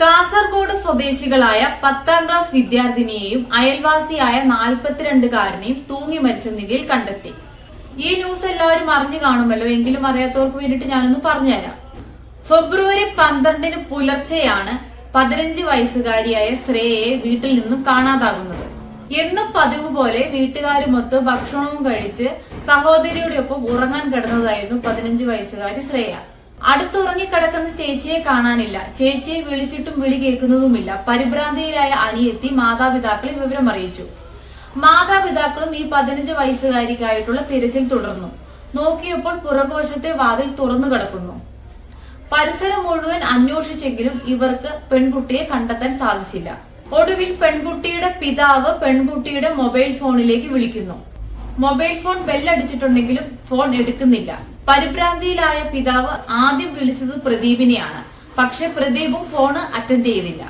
കാസർഗോഡ് സ്വദേശികളായ പത്താം ക്ലാസ് വിദ്യാർത്ഥിനിയെയും അയൽവാസിയായ നാൽപ്പത്തിരണ്ടുകാരനെയും തൂങ്ങി മരിച്ച നിലയിൽ കണ്ടെത്തി. ഈ ന്യൂസ് എല്ലാവരും അറിഞ്ഞു കാണുമല്ലോ. എങ്കിലും അറിയാത്തവർക്ക് വേണ്ടിയിട്ട് ഞാനൊന്ന് പറഞ്ഞുതരാം. ഫെബ്രുവരി പന്ത്രണ്ടിന് പുലർച്ചെയാണ് പതിനഞ്ച് വയസ്സുകാരിയായ ശ്രേയയെ വീട്ടിൽ നിന്നും കാണാതാകുന്നത്. എന്നും പതിവ് പോലെ വീട്ടുകാരുമൊത്ത് ഭക്ഷണവും കഴിച്ച് സഹോദരിയുടെ ഒപ്പം ഉറങ്ങാൻ കിടന്നതായിരുന്നു പതിനഞ്ച് വയസ്സുകാരി ശ്രേയ. അടുത്തുറങ്ങിക്കിടക്കുന്ന ചേച്ചിയെ കാണാനില്ല. ചേച്ചിയെ വിളിച്ചിട്ടും വിളി കേൾക്കുന്നതുമില്ല. പരിഭ്രാന്തിയിലായ അനിയെത്തി മാതാപിതാക്കളെ വിവരം അറിയിച്ചു. മാതാപിതാക്കളും ഈ പതിനഞ്ച് വയസ്സുകാരിക്കായിട്ടുള്ള തിരച്ചിൽ തുടർന്നു. നോക്കിയപ്പോൾ പുറകുവശത്തെ വാതിൽ തുറന്നു കിടക്കുന്നു. പരിസരം മുഴുവൻ അന്വേഷിച്ചെങ്കിലും ഇവർക്ക് പെൺകുട്ടിയെ കണ്ടെത്താൻ സാധിച്ചില്ല. ഒടുവിൽ പെൺകുട്ടിയുടെ പിതാവ് പെൺകുട്ടിയുടെ മൊബൈൽ ഫോണിലേക്ക് വിളിക്കുന്നു. മൊബൈൽ ഫോൺ ബെല്ലടിച്ചിട്ടുണ്ടെങ്കിലും ഫോൺ എടുക്കുന്നില്ല. പരിഭ്രാന്തിയിലായ പിതാവ് ആദ്യം വിളിച്ചത് പ്രദീപിനെയാണ്. പക്ഷെ പ്രദീപും ഫോണ് അറ്റൻഡ് ചെയ്തില്ല.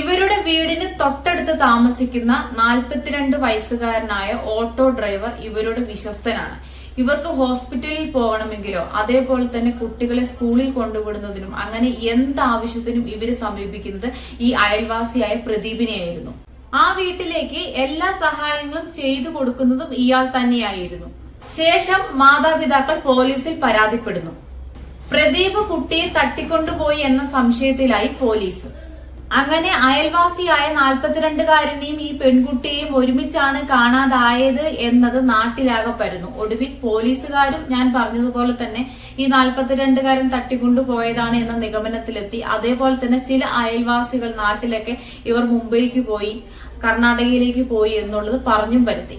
ഇവരുടെ വീടിന് തൊട്ടടുത്ത് താമസിക്കുന്ന നാൽപ്പത്തിരണ്ട് വയസ്സുകാരനായ ഓട്ടോ ഡ്രൈവർ ഇവരുടെ വിശ്വസ്തനാണ്. ഇവർക്ക് ഹോസ്പിറ്റലിൽ പോകണമെങ്കിലോ അതേപോലെ തന്നെ കുട്ടികളെ സ്കൂളിൽ കൊണ്ടുവിടുന്നതിനും അങ്ങനെ എന്താവശ്യത്തിനും ഇവരെ സമീപിക്കുന്നത് ഈ അയൽവാസിയായ പ്രദീപിനെയായിരുന്നു. ആ വീട്ടിലേക്ക് എല്ലാ സഹായങ്ങളും ചെയ്തു കൊടുക്കുന്നതും ഇയാൾ തന്നെയായിരുന്നു. ശേഷം മാതാപിതാക്കൾ പോലീസിൽ പരാതിപ്പെടുന്നു. പ്രദീപ് കുട്ടിയെ തട്ടിക്കൊണ്ടുപോയി എന്ന സംശയത്തിലായി പോലീസ്. അങ്ങനെ അയൽവാസിയായ നാൽപ്പത്തിരണ്ടുകാരനെയും ഈ പെൺകുട്ടിയെയും ഒരുമിച്ചാണ് കാണാതായത് എന്നത് നാട്ടിലാകപ്പെടുന്നു ഒടുവിൽ പോലീസുകാരും ഞാൻ പറഞ്ഞതുപോലെ തന്നെ ഈ നാൽപ്പത്തിരണ്ടുകാരൻ തട്ടിക്കൊണ്ടുപോയതാണ് എന്ന നിഗമനത്തിലെത്തി. അതേപോലെ തന്നെ ചില അയൽവാസികൾ നാട്ടിലൊക്കെ ഇവർ മുംബൈക്ക് പോയി കർണാടകയിലേക്ക് പോയി എന്നുള്ളത് പറഞ്ഞും വരുത്തി.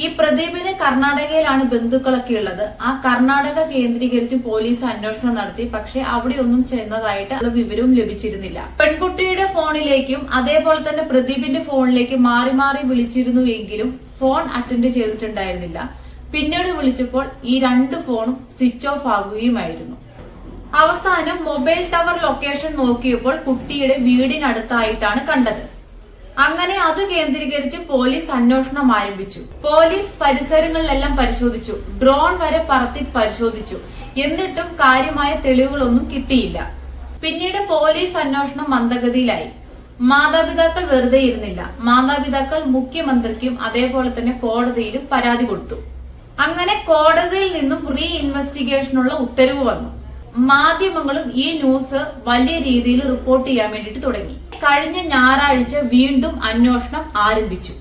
ഈ പ്രദീപിന് കർണാടകയിലാണ് ബന്ധുക്കളൊക്കെ ഉള്ളത്. ആ കർണാടക കേന്ദ്രീകരിച്ച് പോലീസ് അന്വേഷണം നടത്തി. പക്ഷെ അവിടെ ഒന്നും ചെന്നതായിട്ട് ഉള്ള വിവരവും ലഭിച്ചിരുന്നില്ല. പെൺകുട്ടിയുടെ ഫോണിലേക്കും അതേപോലെ തന്നെ പ്രദീപിന്റെ ഫോണിലേക്കും മാറി മാറി വിളിച്ചിരുന്നു എങ്കിലും ഫോൺ അറ്റൻഡ് ചെയ്തിട്ടുണ്ടായിരുന്നില്ല. പിന്നീട് വിളിച്ചപ്പോൾ ഈ രണ്ട് ഫോണും സ്വിച്ച് ഓഫ് ആകുകയുമായിരുന്നു. അവസാനം മൊബൈൽ ടവർ ലൊക്കേഷൻ നോക്കിയപ്പോൾ കുട്ടിയുടെ വീടിനടുത്തായിട്ടാണ് കണ്ടത്. അങ്ങനെ അത് കേന്ദ്രീകരിച്ച് പോലീസ് അന്വേഷണം ആരംഭിച്ചു. പോലീസ് പരിസരങ്ങളിലെല്ലാം പരിശോധിച്ചു. ഡ്രോൺ വരെ പറത്തി പരിശോധിച്ചു. എന്നിട്ടും കാര്യമായ തെളിവുകളൊന്നും കിട്ടിയില്ല. പിന്നീട് പോലീസ് അന്വേഷണം മന്ദഗതിയിലായി. മാതാപിതാക്കൾ വെറുതെ ഇരുന്നില്ല. മാതാപിതാക്കൾ മുഖ്യമന്ത്രിക്കും അതേപോലെ തന്നെ കോടതിയിലും പരാതി കൊടുത്തു. അങ്ങനെ കോടതിയിൽ നിന്നും റീ ഇൻവെസ്റ്റിഗേഷനുള്ള ഉത്തരവ് വന്നു. മാധ്യമങ്ങളും ഈ ന്യൂസ് വലിയ രീതിയിൽ റിപ്പോർട്ട് ചെയ്യാൻ വേണ്ടിയിട്ട് തുടങ്ങി. കഴിഞ്ഞ ഞായറാഴ്ച വീണ്ടും അന്വേഷണം ആരംഭിച്ചു.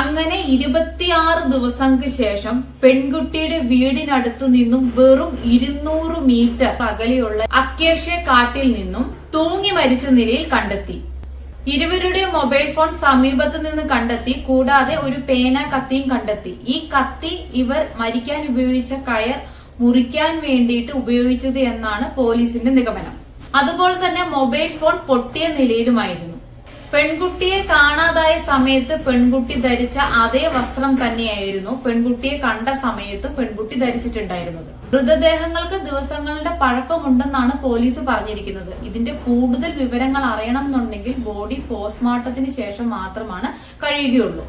അങ്ങനെ ഇരുപത്തിയാറ് ദിവസങ്ങൾക്ക് ശേഷം പെൺകുട്ടിയുടെ വീടിനടുത്ത് നിന്നും വെറും ഇരുന്നൂറ് മീറ്റർ അകലെയുള്ള അക്കേഷ്യ കാട്ടിൽ നിന്നും തൂങ്ങി മരിച്ച നിലയിൽ കണ്ടെത്തി. ഇരുവരുടെ മൊബൈൽ ഫോൺ സമീപത്ത് നിന്ന് കണ്ടെത്തി കൂടാതെ ഒരു പേന കത്തിയും കണ്ടെത്തി. ഈ കത്തി ഇവർ മരിക്കാൻ ഉപയോഗിച്ച കയർ മുറിക്കാൻ വേണ്ടിയിട്ട് ഉപയോഗിച്ചത് എന്നാണ് പോലീസിന്റെ നിഗമനം. അതുപോലെ തന്നെ മൊബൈൽ ഫോൺ പൊട്ടിയ നിലയിലുമായിരുന്നു. പെൺകുട്ടിയെ കാണാതായ സമയത്ത് പെൺകുട്ടി ധരിച്ച അതേ വസ്ത്രം തന്നെയായിരുന്നു പെൺകുട്ടിയെ കണ്ട സമയത്തും പെൺകുട്ടി ധരിച്ചിട്ടുണ്ടായിരുന്നത്. മൃതദേഹങ്ങൾക്ക് ദിവസങ്ങളുടെ പഴക്കമുണ്ടെന്നാണ് പോലീസ് പറഞ്ഞിരിക്കുന്നത്. ഇതിന്റെ കൂടുതൽ വിവരങ്ങൾ അറിയണം എന്നുണ്ടെങ്കിൽ ബോഡി പോസ്റ്റ്മോർട്ടത്തിന് ശേഷം മാത്രമാണ് കഴിയുകയുള്ളൂ.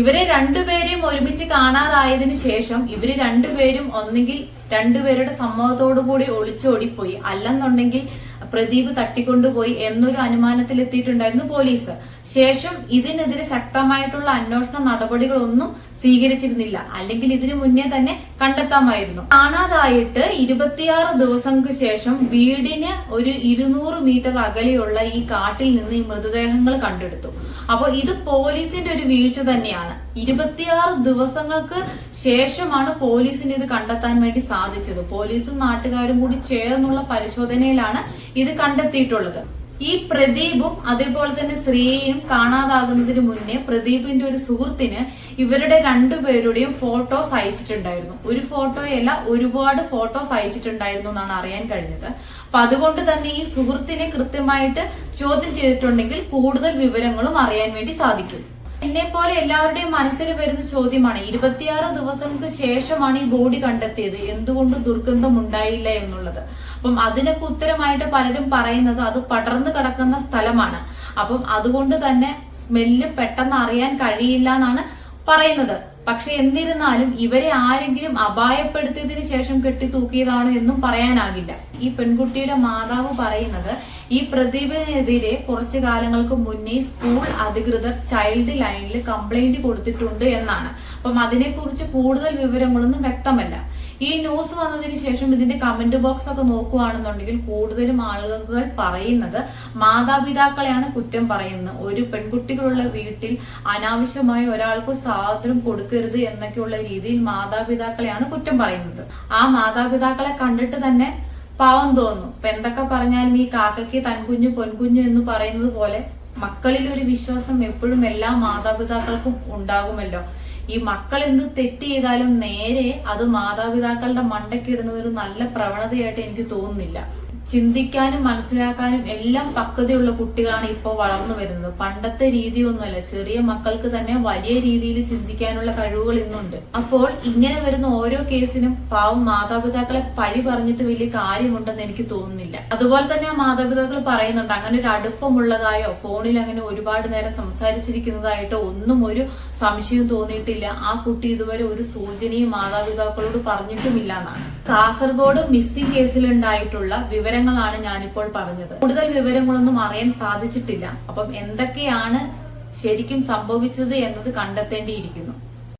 ഇവരെ രണ്ടുപേരെയും ഒരുമിച്ച് കാണാതായതിനു ശേഷം ഇവർ രണ്ടുപേരും ഒന്നെങ്കിൽ രണ്ടുപേരുടെ സമ്മതത്തോടു കൂടി ഒളിച്ചോടിപ്പോയി. അല്ലെന്നുണ്ടെങ്കിൽ പ്രദീപ് തട്ടിക്കൊണ്ടുപോയി എന്നൊരു അനുമാനത്തിൽ എത്തിയിട്ടുണ്ടായിരുന്നു പോലീസ്. ശേഷം ഇതിനെതിരെ ശക്തമായിട്ടുള്ള അന്വേഷണ നടപടികളൊന്നും സ്വീകരിച്ചിരുന്നില്ല. അല്ലെങ്കിൽ ഇതിനു മുന്നേ തന്നെ കണ്ടെത്താമായിരുന്നു. കാണാതായിട്ട് ഇരുപത്തിയാറ് ദിവസങ്ങൾക്ക് ശേഷം വീടിന് ഒരു ഇരുന്നൂറ് മീറ്റർ അകലെയുള്ള ഈ കാട്ടിൽ നിന്ന് ഈ മൃതദേഹങ്ങൾ കണ്ടെടുത്തു. അപ്പോൾ ഇത് പോലീസിന്റെ ഒരു വീഴ്ച തന്നെയാണ്. ഇരുപത്തിയാറ് ദിവസങ്ങൾക്ക് ശേഷമാണ് പോലീസിന് ഇത് കണ്ടെത്താൻ വേണ്ടി സാധിച്ചത്. പോലീസും നാട്ടുകാരും കൂടി ചേർന്നുള്ള പരിശോധനയിലാണ് ഇത് കണ്ടെത്തിയിട്ടുള്ളത്. ഈ പ്രദീപും അതേപോലെ തന്നെ ശ്രീയെയും കാണാതാകുന്നതിന് മുന്നേ പ്രദീപിന്റെ ഒരു സുഹൃത്തിന് ഇവരുടെ രണ്ടുപേരുടെയും ഫോട്ടോസ് അയച്ചിട്ടുണ്ടായിരുന്നു. ഒരു ഫോട്ടോയല്ല ഒരുപാട് ഫോട്ടോസ് അയച്ചിട്ടുണ്ടായിരുന്നു എന്നാണ് അറിയാൻ കഴിഞ്ഞത്. അപ്പൊ അതുകൊണ്ട് തന്നെ ഈ സുഹൃത്തിനെ കൃത്യമായിട്ട് ചോദ്യം ചെയ്തിട്ടുണ്ടെങ്കിൽ കൂടുതൽ വിവരങ്ങളും അറിയാൻ വേണ്ടി സാധിക്കും. എന്നെ പോലെ എല്ലാവരുടെയും മനസ്സിൽ വരുന്ന ചോദ്യമാണ് ഇരുപത്തിയാറ് ദിവസങ്ങൾക്ക് ശേഷമാണ് ഈ ബോഡി കണ്ടെത്തിയത് എന്തുകൊണ്ട് ദുർഗന്ധം ഉണ്ടായില്ല എന്നുള്ളത്. അപ്പം അതിനൊക്കെ ഉത്തരമായിട്ട് പലരും പറയുന്നത് അത് പടർന്നു കിടക്കുന്ന സ്ഥലമാണ്. അപ്പം അതുകൊണ്ട് തന്നെ സ്മെല്ല് പെട്ടെന്ന് അറിയാൻ കഴിയില്ല എന്നാണ് പറയുന്നത്. പക്ഷെ എന്നിരുന്നാലും ഇവരെ ആരെങ്കിലും അപായപ്പെടുത്തിയതിന് ശേഷം കെട്ടി തൂക്കിയതാണോ എന്നും പറയാനാകില്ല. ഈ പെൺകുട്ടിയുടെ മാതാവ് പറയുന്നത് ഈ പ്രദീപിനെതിരെ കുറച്ചു കാലങ്ങൾക്ക് മുന്നേ സ്കൂൾ അധികൃതർ ചൈൽഡ് ലൈനിൽ കംപ്ലൈന്റ് കൊടുത്തിട്ടുണ്ട് എന്നാണ്. അപ്പം അതിനെക്കുറിച്ച് കൂടുതൽ വിവരങ്ങളൊന്നും വ്യക്തമല്ല. ഈ ന്യൂസ് വന്നതിന് ശേഷം ഇതിന്റെ കമന്റ് ബോക്സ് ഒക്കെ നോക്കുകയാണെന്നുണ്ടെങ്കിൽ കൂടുതലും ആളുകൾ പറയുന്നത് മാതാപിതാക്കളെയാണ് കുറ്റം പറയുന്നത്. ഒരു പെൺകുട്ടികളുള്ള വീട്ടിൽ അനാവശ്യമായി ഒരാൾക്ക് സ്വാതന്ത്ര്യം കൊടുക്കരുത് എന്നൊക്കെയുള്ള രീതിയിൽ മാതാപിതാക്കളെയാണ് കുറ്റം പറയുന്നത്. ആ മാതാപിതാക്കളെ കണ്ടിട്ട് തന്നെ പാവം തോന്നുന്നു ഇപ്പൊ എന്തൊക്കെ പറഞ്ഞാലും ഈ കാക്കയ്ക്ക് തൻകുഞ്ഞ് പൊൻകുഞ്ഞ് എന്ന് പറയുന്നത് പോലെ മക്കളിൽ ഒരു വിശ്വാസം എപ്പോഴും എല്ലാ മാതാപിതാക്കൾക്കും ഉണ്ടാകുമല്ലോ. ഈ മക്കൾ എന്ത് തെറ്റ് ചെയ്താലും നേരെ അത് മാതാപിതാക്കളുടെ മണ്ടയ്ക്കിടുന്ന ഒരു നല്ല പ്രവണതയായിട്ട് എനിക്ക് തോന്നുന്നില്ല. ചിന്തിക്കാനും മനസ്സിലാക്കാനും എല്ലാം പക്വതയുള്ള കുട്ടികളാണ് ഇപ്പോൾ വളർന്നു വരുന്നത്. പണ്ടത്തെ രീതിയൊന്നുമല്ല. ചെറിയ മക്കൾക്ക് തന്നെ വലിയ രീതിയിൽ ചിന്തിക്കാനുള്ള കഴിവുകൾ ഇന്നുണ്ട്. അപ്പോൾ ഇങ്ങനെ വരുന്ന ഓരോ കേസിനും പാവം മാതാപിതാക്കളെ പഴി പറഞ്ഞിട്ട് വലിയ കാര്യമുണ്ടെന്ന് എനിക്ക് തോന്നുന്നില്ല. അതുപോലെ തന്നെ ആ മാതാപിതാക്കൾ പറയുന്നുണ്ട് അങ്ങനെ ഒരു അടുപ്പമുള്ളതായോ ഫോണിൽ അങ്ങനെ ഒരുപാട് നേരം സംസാരിച്ചിരിക്കുന്നതായിട്ടോ ഒന്നും ഒരു സംശയം തോന്നിയിട്ടില്ല. ആ കുട്ടി ഇതുവരെ ഒരു സൂചനയും മാതാപിതാക്കളോട് പറഞ്ഞിട്ടുമില്ല എന്നാണ്. കാസർഗോഡ് മിസ്സിംഗ് കേസിലുണ്ടായിട്ടുള്ള വിവരങ്ങളാണ് ഞാനിപ്പോൾ പറഞ്ഞത്. കൂടുതൽ വിവരങ്ങളൊന്നും അറിയാൻ സാധിച്ചിട്ടില്ല. അപ്പം എന്തൊക്കെയാണ് ശരിക്കും സംഭവിച്ചത് എന്നത് കണ്ടെത്തേണ്ടിയിരിക്കുന്നു.